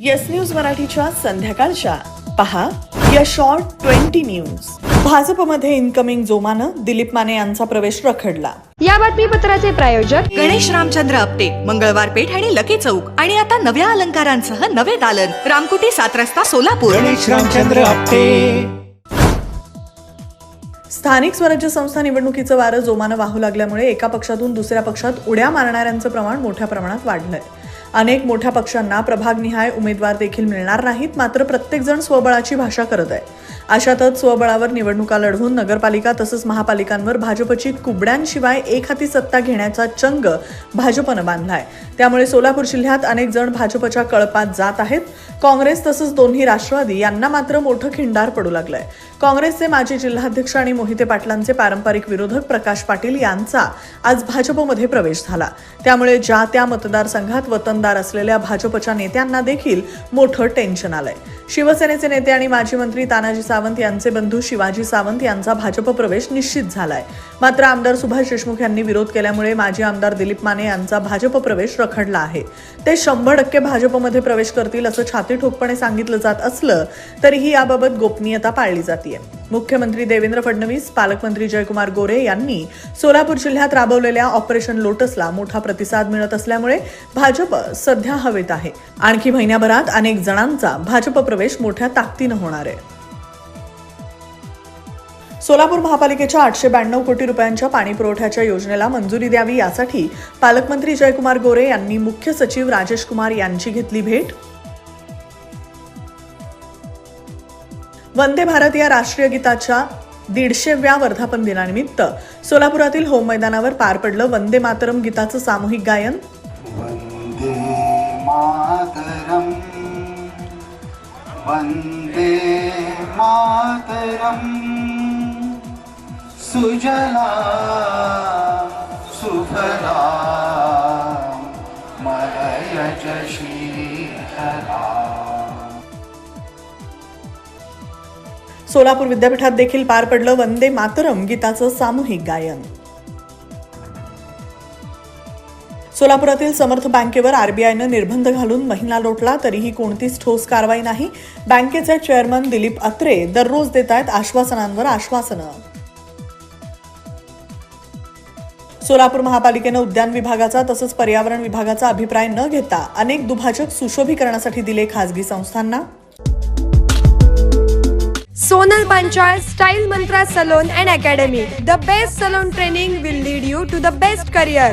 Yes news मराठीच्या संध्याकाळच्या. पहा या शॉर्ट ट्वेंटी न्यूज भाजपमध्ये इनकमिंग जोमानं दिलीप माने यांचा प्रवेश रखडला. या बातमीपत्राचे प्रायोजक गणेश रामचंद्र आपटे मंगळवार पेठ आणि लकी चौक. आणि आता नव्या अलंकारांसह नवे दालन. रामकुटी सात रस्ता सोलापूर. गणेश रामचंद्र आपटे. स्थानिक स्वराज्य संस्था निवडणुकीचं वारं जोमानं वाहू लागल्यामुळे एका पक्षातून दुसऱ्या पक्षात उड्या मारणाऱ्यांचं प्रमाण मोठ्या प्रमाणात वाढलंय. अनेक मोठ्या पक्षांना प्रभागनिहाय उमेदवार देखील मिळणार नाहीत मात्र प्रत्येकजण स्वबळाची भाषा करत आहे. अशातच स्वबळावर निवडणुका लढवून नगरपालिका तसंच महापालिकांवर भाजपची कुबड्यांशिवाय एक हाती सत्ता घेण्याचा चंग भाजपनं बांधलाय. त्यामुळे सोलापूर जिल्ह्यात अनेक जण भाजपच्या कळपात जात आहेत. काँग्रेस तसंच दोन्ही राष्ट्रवादी यांना मात्र मोठं खिंडार पडू लागलंय. काँग्रेसचे माजी जिल्हाध्यक्ष आणि मोहिते पाटलांचे पारंपरिक विरोधक प्रकाश पाटील यांचा आज भाजपमध्ये प्रवेश झाला. त्यामुळे ज्या त्या मतदारसंघात वतनदार असलेल्या भाजपच्या नेत्यांना देखील मोठं टेन्शन आलंय. शिवसेनेचे नेते आणि माजी मंत्री तानाजी सावंत यांचे बंधू शिवाजी सावंत यांचा भाजप प्रवेश निश्चित झालाय. मात्र आमदार सुभाष देशमुख यांनी विरोध केल्यामुळे माजी आमदार दिलीप माने यांचा भाजप प्रवेश रखडला आहे. ते शंभर टक्के भाजपमध्ये प्रवेश करतील असं छाती ठोकपणे सांगितलं जात असलं तरीही याबाबत गोपनीयता पाळली जाते मुख्यमंत्री देवेंद्र फडणवीस पालकमंत्री जयकुमार गोरे यांनी सोलापूर जिल्ह्यात राबवलेल्या ऑपरेशन लोटसला मोठा प्रतिसाद मिळत असल्यामुळे भाजप सध्या हवेत आहे. आणखी महिन्याभरात अनेक जणांचा भाजप प्रवेश मोठ्या ताकदीनं होणार आहे. सोलापूर महापालिकेच्या आठशे ब्याण्णव कोटी रुपयांच्या पाणी पुरवठ्याच्या योजनेला मंजुरी द्यावी यासाठी पालकमंत्री जयकुमार गोरे यांनी मुख्य सचिव राजेश कुमार यांची घेतली भेट. वंदे भारत या राष्ट्रीय गीताच्या दीडशेव्या वर्धापन दिनानिमित्त सोलापुरातील होम मैदानावर पार पडलं वंदे मातरम गीताचं सामूहिक गायन. वंदे मातरम वंदे मातरम. सुजला सुफला सोलापूर विद्यापीठात देखील पार पडलं वंदे मातरम गीताचं सामूहिक गायन. सोलापुरातील समर्थ बँकेवर आरबीआयनं निर्बंध घालून महिना लोटला तरीही कोणतीच ठोस कारवाई नाही. बँकेचे चेअरमन दिलीप अत्रे दररोज देत आहेत आश्वासनांवर आश्वासनं. सोलापूर महापालिकेनं उद्यान विभागाचा तसंच पर्यावरण विभागाचा अभिप्राय न घेता अनेक दुभाजक सुशोभीकरणासाठी दिले खासगी संस्थांना. Sonal Panchal style mantra salon and academy. The best salon training will lead you to the best career.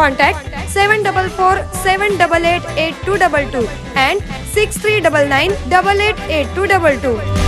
contact 744 and 6399 888 -222.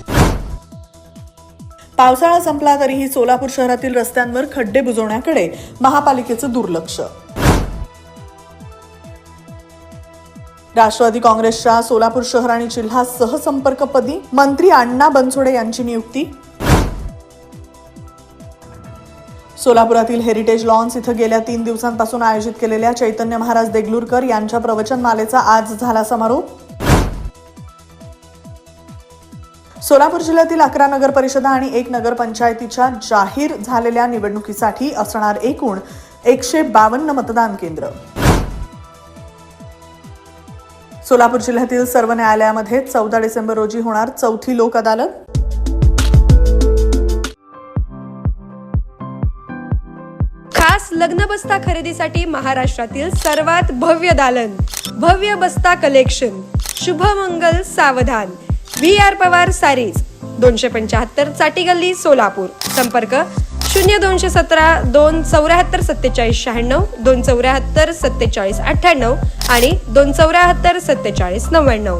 पावसाळा संपला तरीही सोलापूर शहरातील रस्त्यांवर खड्डे बुजवण्याकडे महापालिकेचं दुर्लक्ष. राष्ट्रवादी काँग्रेसच्या सोलापूर शहर आणि जिल्हा सहसंपर्कपदी मंत्री अण्णा बनसोडे यांची नियुक्ती. सोलापुरातील हेरिटेज लॉन्स इथं गेल्या तीन दिवसांपासून आयोजित केलेल्या चैतन्य महाराज देगलूरकर यांच्या प्रवचनमालेचा आज झाला समारोप. सोलापूर जिल्ह्यातील अकरा नगर परिषदा आणि एक नगरपंचायतीच्या जाहीर झालेल्या निवडणुकीसाठी असणार एकूण एकशे बावन्न मतदान केंद्र. सोलापूर जिल्ह्यातील सर्व न्यायालयामध्ये चौदा डिसेंबर रोजी होणार चौथी लोक अदालत. खास लग्न बस्ता खरेदीसाठी महाराष्ट्रातील सर्वात भव्य दालन भव्य बस्ता कलेक्शन. शुभमंगल सावधान. V R Pawar sarees. दोनशे पंच्याहत्तर चाटी गल्ली सोलापूर. संपर्क शून्य दोनशे सतरा दोन चौऱ्याहत्तर सत्तेचाळीस शहाण्णव दोन चौऱ्याहत्तर सत्तेचाळीस अठ्ठ्याण्णव आणि दोन चौऱ्याहत्तर सत्तेचाळीस नव्याण्णव.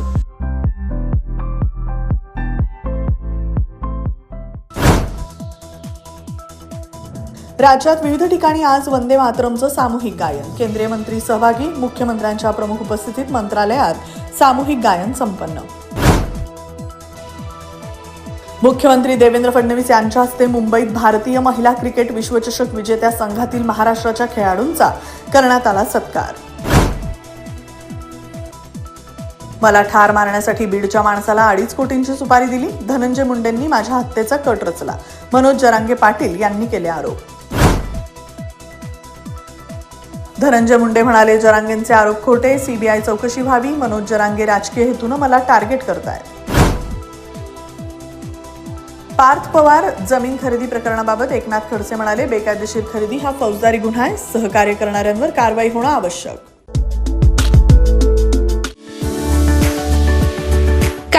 राज्यात विविध ठिकाणी आज वंदे मातरमचं सामूहिक गायन. केंद्रीय मंत्री सहभागी मुख्यमंत्र्यांच्या प्रमुख उपस्थितीत मंत्रालयात सामूहिक गायन संपन्न. मुख्यमंत्री देवेंद्र फडणवीस यांच्या हस्ते मुंबईत भारतीय महिला क्रिकेट विश्वचषक विजेत्या संघातील महाराष्ट्राच्या खेळाडूंचा करण्यात आला सत्कार. मला ठार मारण्यासाठी बीडच्या माणसाला अडीच कोटींची सुपारी दिली. धनंजय मुंडेंनी माझ्या हत्येचा कट रचला. मनोज जरांगे पाटील यांनी केले आरोप. धनंजय मुंडे म्हणाले जरांगेंचे आरोप खोटे सीबीआय चौकशी व्हावी. मनोज जरांगे राजकीय हेतूनं मला टार्गेट करतायत. पार्थ पवार जमीन खरेदी प्रकरणाबाबत एकनाथ खडसे म्हणाले बेकायदेशीर खरेदी हा फौजदारी गुन्हा आहे सहकार्य करणाऱ्यांवर कारवाई होणं आवश्यक.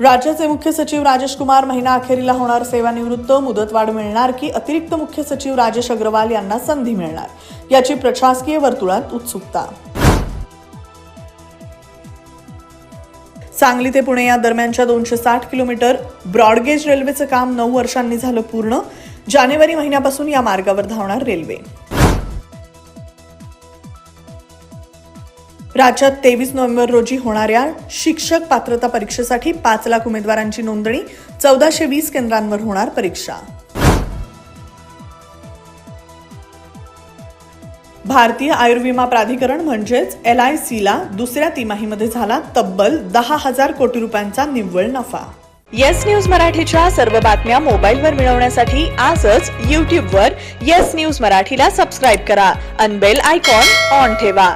राज्याचे मुख्य सचिव राजेश कुमार महिना अखेरीला होणार सेवानिवृत्त. मुदतवाढ मिळणार की अतिरिक्त मुख्य सचिव राजेश अग्रवाल यांना संधी मिळणार? याची प्रशासकीय वर्तुळात उत्सुकता. सांगली ते पुणे या दरम्यानच्या दोनशे साठ किलोमीटर ब्रॉडगेज रेल्वेचं काम नऊ वर्षांनी झालं पूर्ण. जानेवारी महिन्यापासून या मार्गावर धावणार रेल्वे. राज्यात तेवीस नोव्हेंबर रोजी होणाऱ्या शिक्षक पात्रता परीक्षेसाठी पाच लाख उमेदवारांची नोंदणी चौदाशे वीस केंद्रांवर होणार परीक्षा. भारतीय आयुर्विमा प्राधिकरण म्हणजेच एल आय सीला दुसऱ्या तिमाहीमध्ये झाला तब्बल दहा हजार कोटी रुपयांचा निव्वळ नफा. येस न्यूज मराठीच्या सर्व बातम्या मोबाईलवर मिळवण्यासाठी आजच यूट्यूबवर येस न्यूज मराठीला सबस्क्राईब करा. अनबेल आयकॉन ऑन ठेवा.